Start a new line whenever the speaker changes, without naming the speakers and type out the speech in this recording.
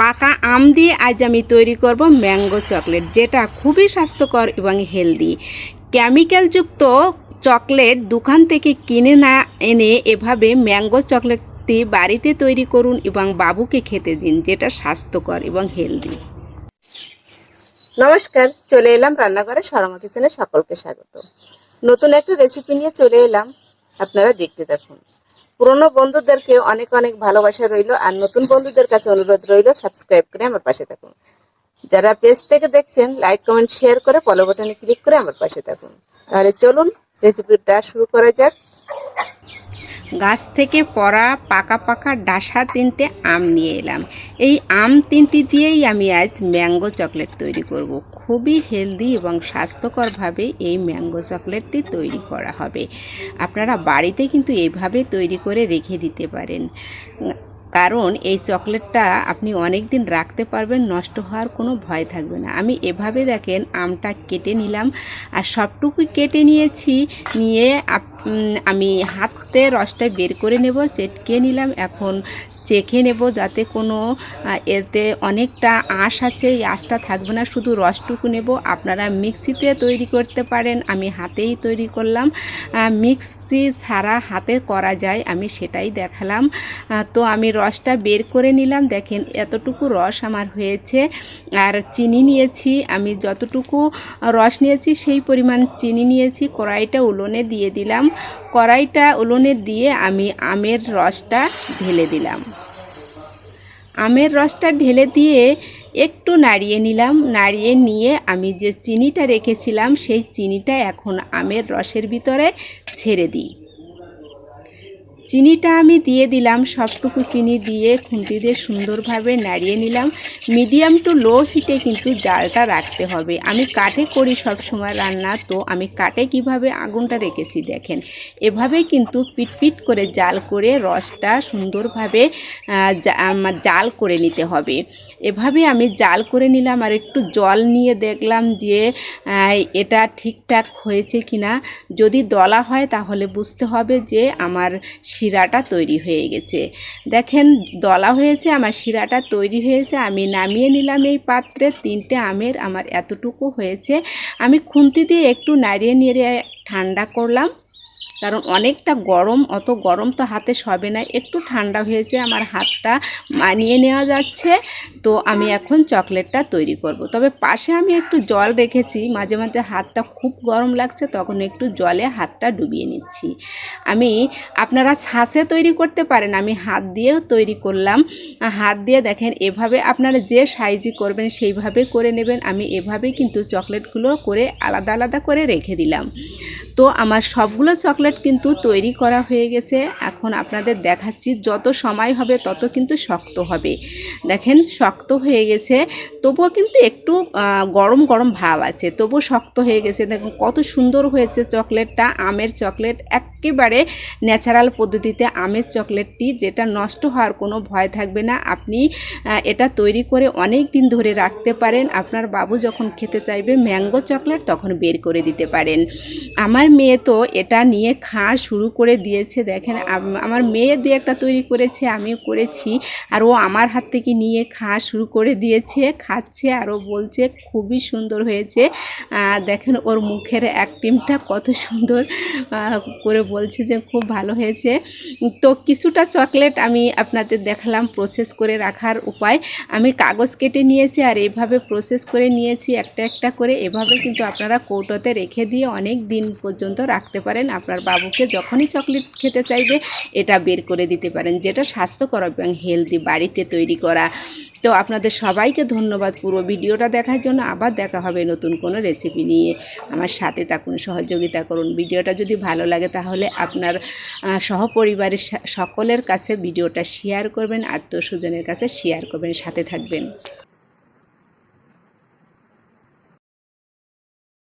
পাকা আম দিয়ে আজ আমি তৈরি করব ম্যাঙ্গো চকলেট, যেটা খুবই স্বাস্থ্যকর এবং হেলদি। কেমিক্যালযুক্ত চকলেট দোকান থেকে কিনে না এনে এভাবে ম্যাঙ্গো চকলেটটি বাড়িতে তৈরি করুন এবং বাবুকে খেতে দিন, যেটা স্বাস্থ্যকর এবং হেলদি।
নমস্কার, চলে এলাম রান্নাঘরে সরমা কিচেনে সকলকে স্বাগত। নতুন একটা রেসিপি নিয়ে চলে এলাম, আপনারা দেখতে দেখুন পুরনো বন্ধুদেরকে অনেক অনেক ভালোবাসা রইল, আর নতুন বন্ধুদের কাছে অনুরোধ রইল সাবস্ক্রাইব করে আমার পাশে থাকুন। যারা পেজ থেকে দেখছেন লাইক কমেন্ট শেয়ার করে ফলো বাটনে ক্লিক করে আমার পাশে থাকুন। তাহলে চলুন রেসিপিটা শুরু করা যাক।
গাছ থেকে পড়া পাকা পাকা ডাসা তিনটে আম নিয়ে এলাম। এই আম তিনটি দিয়েই আমি আজ ম্যাঙ্গো চকলেট তৈরি করব। খুবই হেলদি এবং স্বাস্থ্যকরভাবে এই ম্যাঙ্গো চকলেটটি তৈরি করা হবে। আপনারা বাড়িতে কিন্তু এইভাবে তৈরি করে রেখে দিতে পারেন। কারণ এই চকলেটটা আপনি অনেক দিন রাখতে পারবেন, নষ্ট হওয়ার কোনো ভয় থাকবে না। আমি এভাবে দেখেন আমটা কেটে নিলাম আর সবটুকুই কেটে নিয়েছি, নিয়ে আমি হাতে রসটা বের করে নেব চেটকে নিলাম। এখন চেখে নেব যাতে কোনো এতে অনেকটা আঁশ আছে, এই আঁশটা থাকবে না, শুধু রসটুকু নেব। আপনারা মিক্সিতে তৈরি করতে পারেন, আমি হাতেই তৈরি করলাম। মিক্সি ছাড়া হাতে করা যায়, আমি সেটাই দেখালাম। তো আমি রসটা বের করে নিলাম, দেখেন এতটুকু রস আমার হয়েছে। আর চিনি নিয়েছি, আমি যতটুকু রস নিয়েছি সেই পরিমাণ চিনি নিয়েছি, কড়াইটা উলোনে দিয়ে দিলাম। কড়াইটা উলুনে দিয়ে আমি আমের রসটা ঢেলে দিলাম। আমের রসটা ঢেলে দিয়ে একটু নাড়িয়ে নিলাম। নাড়িয়ে নিয়ে আমি যে চিনিটা রেখেছিলাম, সেই চিনিটা এখন আমের রসের ভিতরে ছেড়ে দিই। চিনিটা আমি দিয়ে দিলাম, সবটুকু চিনি দিয়ে খুন্তি দিয়ে সুন্দরভাবে নাড়িয়ে নিলাম। মিডিয়াম টু লো হিটে কিন্তু জালটা রাখতে হবে। আমি কাঠে করি সব সময় রান্না, তো আমি কাঠে কীভাবে আগুনটা রেখেছি দেখেন। এভাবে কিন্তু পিটপিট করে জাল করে রসটা সুন্দরভাবে জাল করে নিতে হবে। এভাবে আমি জাল করে নিলাম আর একটু জল নিয়ে দেখলাম যে এটা ঠিকঠাক হয়েছে কিনা। যদি দলা হয় তাহলে বুঝতে হবে যে, আমার শিরাটা তৈরি হয়ে গেছে। দেখেন, দলা হয়েছে, আমার শিরাটা তৈরি হয়েছে, আমি নামিয়ে নিলাম এই পাত্রে। তিনটে আমের আমার এতটুকু হয়েছে। আমি খুন্তি দিয়ে একটু নাড়িয়ে নিয়ে ঠান্ডা করলাম। কারণ অনেকটা গরম, অত গরম তো হাতে সবে না। একটু ঠান্ডা হয়েছে, আমার হাতটা মানিয়ে নেওয়া যাচ্ছে। তো আমি এখন চকলেটটা তৈরি করব। তবে পাশে আমি একটু জল রেখেছি, মাঝে মাঝে হাতটা খুব গরম লাগছে, তখন একটু জলে হাতটা ডুবিয়ে নিচ্ছি। আমি, আপনারা শ্বাসে তৈরি করতে পারেন, আমি হাত দিয়েও তৈরি করলাম। হাত দিয়ে দেখেন, এভাবে আপনারা যে সাইজই করবেন, সেইভাবে করে নেবেন। আমি এভাবে কিন্তু চকলেটগুলো করে আলাদা আলাদা করে রেখে দিলাম। তো আমার সবগুলো চকলেট কিন্তু তৈরি করা হয়ে গেছে। এখন আপনাদের দেখাচ্ছি, যত সময় হবে তত কিন্তু শক্ত হবে। দেখেন, শক্ত হয়ে গেছে। তবুও কিন্তু একটু গরম গরম ভাব আছে। তবুও শক্ত হয়ে গেছে। দেখুন, কত সুন্দর হয়েছে চকলেটটা, আমের চকলেট একেবারে ন্যাচারাল পদ্ধতিতে আমের চকলেটটি যেটা নষ্ট হওয়ার কোনো ভয় থাকবে না। আপনি এটা তৈরি করে অনেক দিন ধরে রাখতে পারেন। আপনার বাবু যখন খেতে চাইবে ম্যাঙ্গো চকলেট তখন বের করে দিতে পারেন। আমার মেয়ে তো এটা নিয়ে খাওয়া শুরু করে দিয়েছে, দেখেন। আমার মেয়ে দু একটা তৈরি করেছে, আমিও করেছি। আর ও আমার হাত থেকে নিয়ে খাওয়া শুরু করে দিয়েছে, খাচ্ছে আর ও বলছে খুবই সুন্দর হয়েছে। দেখেন ওর মুখের অ্যাক্টিংটা কত সুন্দর করে বলছে যে খুব ভালো হয়েছে। তো কিছুটা চকলেট আমি আপনাদের দেখালাম প্রসেস করে রাখার উপায়। আমি কাগজ কেটে নিয়েছি আর এভাবে প্রসেস করে নিয়েছি একটা একটা করে। এভাবে কিন্তু আপনারা কৌটোতে রেখে দিয়ে অনেক দিন পর্যন্ত রাখতে পারেন। আপনার বাবুকে যখনই চকলেট খেতে চাইবে, এটা বের করে দিতে পারেন। যেটা স্বাস্থ্যকর এবং হেলদি বাড়িতে তৈরি করা। তো আপনাদের সবাইকে ধন্যবাদ পুরো ভিডিওটা দেখার জন্য। আবার দেখা হবে নতুন কোনো রেসিপি নিয়ে। আমার সাথে থাকুন, সহযোগিতা করুন। ভিডিওটা যদি ভালো লাগে তাহলে আপনার সহপরিবারের সকলের কাছে ভিডিওটা শেয়ার করবেন, আত্মীয় স্বজনের কাছে শেয়ার করবেন, সাথে থাকবেন।